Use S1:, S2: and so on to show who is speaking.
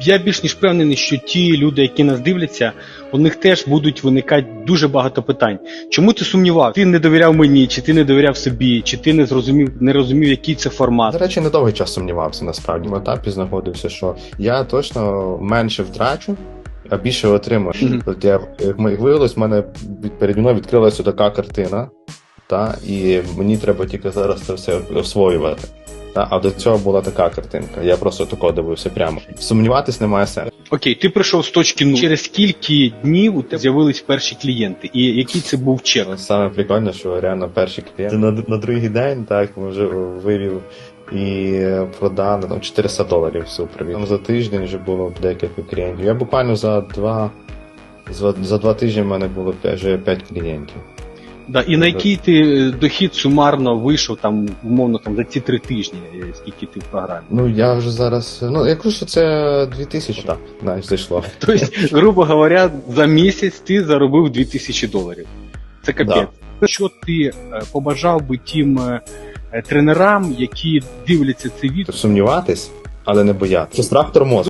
S1: Я більш ніж впевнений, що ті люди, які нас дивляться, у них теж будуть виникати дуже багато питань. Чому ти сумнівав? Ти не довіряв мені, чи ти не довіряв собі, чи ти не зрозумів, не розумів, який це формат.
S2: До речі, недовгий час сумнівався насправді. В етапі знаходився, що я точно менше втрачу, а більше отримаю.
S1: Мгм.
S2: От я, як ми- виявилось, в мене переді мною відкрилася така картина, та, і мені треба тільки зараз це все освоювати. Та, а до цього була така картинка. Я просто тако дивився прямо. Сумніватись немає сенсу.
S1: Окей, ти прийшов з точки нуль. Через скільки днів у тебе з'явились перші клієнти, і який це був?
S2: Але Саме прикольне, що реально перші клієнти на, на другий день так ми вже вивів і продали там 400 доларів всю. Там за тиждень вже було декілька клієнтів. Я буквально за два за, за два тижні в мене було п'ять- вже 5 клієнтів.
S1: Да, і на який ти е, дохід сумарно вийшов там, умовно, там за ці три тижні, е, скільки ти в програмі?
S2: Ну я вже зараз. Ну я кажу, що це 2000, так, знаєш, зайшло.
S1: Тобто, грубо говоря, за місяць ти заробив 2000 доларів. Це капець. Що ти е, побажав би тим е, е, тренерам, які дивляться це відео?
S2: Сумніватись, але не боятися. Це страх тормозу.